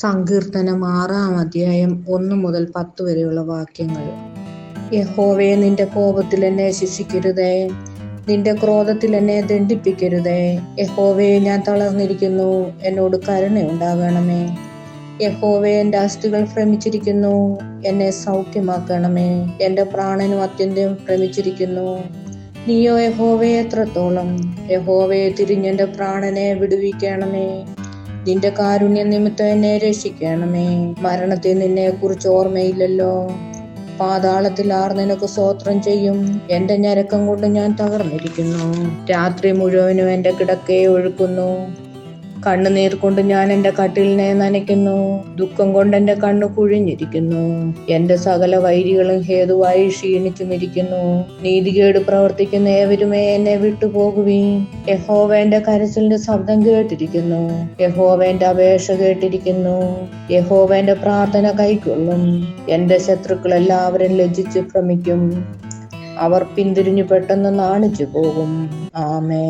സങ്കീർത്തനം ആറാം അധ്യായം ഒന്ന് മുതൽ പത്ത് വരെയുള്ള വാക്യങ്ങൾ. യഹോവയെ നിന്റെ കോപത്തിൽ എന്നെ ശിക്ഷിക്കരുതേ. നിന്റെ ക്രോധത്തിൽ എന്നെ ദണ്ഡിപ്പിക്കരുതേ. യഹോവയെ ഞാൻ തളർന്നിരിക്കുന്നു. എന്നോട് കരുണയുണ്ടാകണമേ യഹോവയെ എന്റെ അസ്ഥികൾ ഭ്രമിച്ചിരിക്കുന്നു. എന്നെ സൗഖ്യമാക്കണമേ. എന്റെ പ്രാണനും അത്യന്തം ഭ്രമിച്ചിരിക്കുന്നു. നീയോ യഹോവയെ എത്രത്തോളം. യഹോവയെ തിരിഞ്ഞെന്റെ പ്രാണനെ വിടുവിക്കണമേ. നിന്റെ കാരുണ്യ നിമിത്തം എന്നെ രക്ഷിക്കണമേ. മരണത്തിൽ നിന്നെ കുറിച്ച് ഓർമ്മയില്ലല്ലോ. പാതാളത്തിൽ ആർ നിനക്ക് സ്വോത്രം ചെയ്യും. എന്റെ ഞരക്കം കൊണ്ട് ഞാൻ തകർന്നിരിക്കുന്നു. രാത്രി മുഴുവനും എന്റെ കിടക്കയെ ഒഴുക്കുന്നു. കണ്ണുനീർ കൊണ്ട് ഞാൻ എന്റെ കട്ടിലിനെ നനയ്ക്കുന്നു. ദുഃഖം കൊണ്ട് എന്റെ കണ്ണു കുഴിഞ്ഞിരിക്കുന്നു. എന്റെ സകല വൈരികളും ഹേതുവായി ക്ഷീണിച്ചുമിരിക്കുന്നു നീതികേട് പ്രവർത്തിക്കുന്ന ഏവരുമേ എന്നെ വിട്ടുപോകുവീ യഹോവേന്റെ കരച്ചിലിന്റെ ശബ്ദം കേട്ടിരിക്കുന്നു. യഹോവേന്റെ അപേക്ഷ കേട്ടിരിക്കുന്നു. യഹോവേന്റെ പ്രാർത്ഥന കൈക്കൊള്ളും. എന്റെ ശത്രുക്കൾ എല്ലാവരും ലജ്ജിച്ച് ഭ്രമിക്കും. അവർ പിന്തിരിഞ്ഞു പെട്ടെന്ന് നാണിച്ചു പോകും. ആമേ